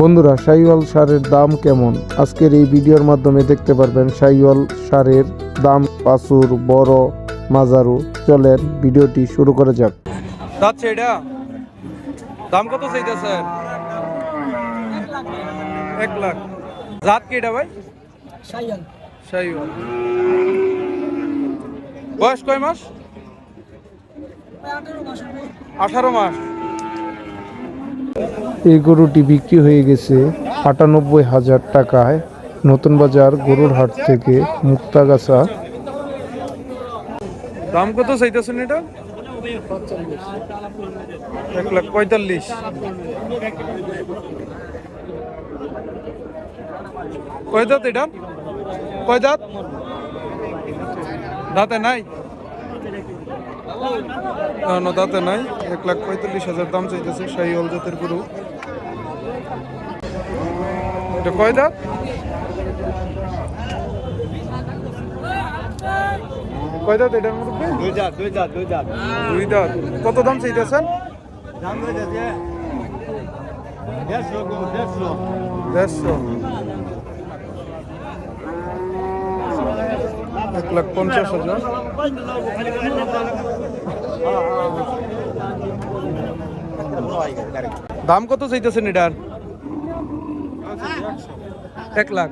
বন্ধুরা সাইওয়াল সারের দাম কেমন? আজকের এই ভিডিওর মাধ্যমে দেখতে পারবেন সাইওয়াল সারের দাম পাসুর বড় মাজারু চলেন ভিডিওটি শুরু করা যাক। যাচ্ছে এটা দাম কত চাইতেছে? এক লাখ। জাত কি এটা ভাই? বয়স কয় মাস? আঠারো মাস। এই গরুটি বিক্রি হয়ে গেছে আটানব্বই হাজার টাকায় নতুন বাজার গরুর হাট থেকে মুক্তাগাছা। দাম কত চাইতেছেন এটা? এক লাখ পঁয়তাল্লিশ। কয় দাঁত এটা? কয় দাঁত? দাঁতে নাই? না, দাঁতে নাই। এক লাখ পঁয়তাল্লিশ হাজার দাম চাইতেছে শাহি অল জাতের গরু। এটা কয় দাঁত? কয় দুই দুই জাত দুই জাত দুই দাঁত। কত দাম চাইতেছেন? দাম হইতেছে দেড়শো। দেড়শো। এক লাখ পঞ্চাশ হাজার। দাম কত চাইতেছেন এটার? এক লাখ।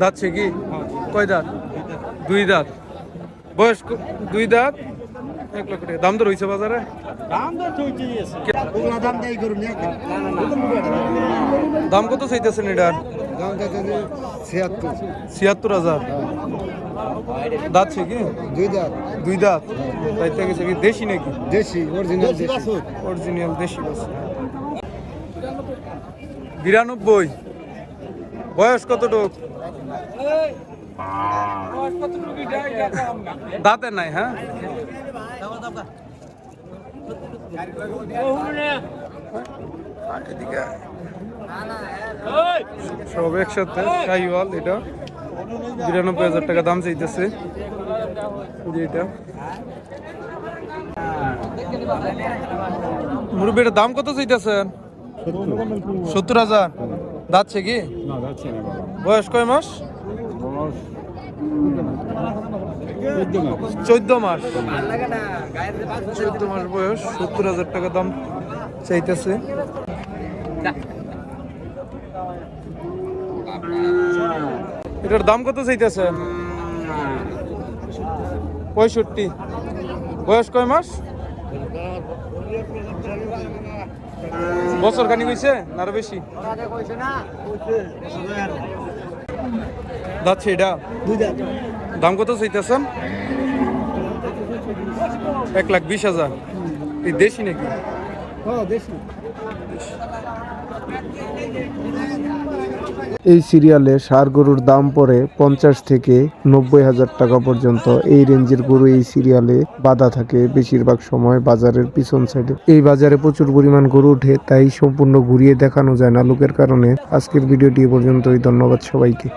দাঁত সে কি? কয় দাঁত? দুই দাঁত। বয়স্ক দুই দাঁত? এক লাখ টাকা। দাম তো রয়েছে বাজারে? দাম কত চাইতেছেন এটার ছিয়াত্তর। হাজার। দাঁতছে কি? দুই জাত দুই দাঁত? তাই থেকে কি দেশি নাকি? দেশি অরিজিনাল দেশি অরিজিনাল দেশি বাছুর। বিরানব্বই। বয়স কতটুক? দাঁতের নাই হ্যাঁ। সব একসাথে শাহিওয়াল এটা। বিরানব্বই হাজার টাকা দাম চাইতেছে। এটা। মুরব্বীর দাম কত চাইতেছেন সত্তর হাজার। যাচ্ছে কি? বয়স কয় মাস? চোদ্দ মাস। চোদ্দ মাস। বয়স, সত্তর হাজার টাকা দাম চাইতেছে। এটার দাম কত চাইতেছে? পঁয়ষট্টি। বয়স কয় মাস? বছর খানি হয়েছে না আরও বেশি? যাচ্ছে এটা দাম কত চাইতেছেন? এক লাখ বিশ হাজার। এই দেশি নাকি? হ্যাঁ দেশি। এই সিরিয়ালে সার গরুর দাম পড়ে পঞ্চাশ থেকে নব্বই হাজার টাকা পর্যন্ত। এই রেঞ্জের গরু এই সিরিয়ালে বাধা থাকে বেশিরভাগ সময় বাজারের পিছন সাইডে এই বাজারে প্রচুর পরিমাণ গরু ওঠে, তাই সম্পূর্ণ ঘুরিয়ে দেখানো যায় না লোকের কারণে। আজকের ভিডিওটি পর্যন্তই, ধন্যবাদ সবাইকে।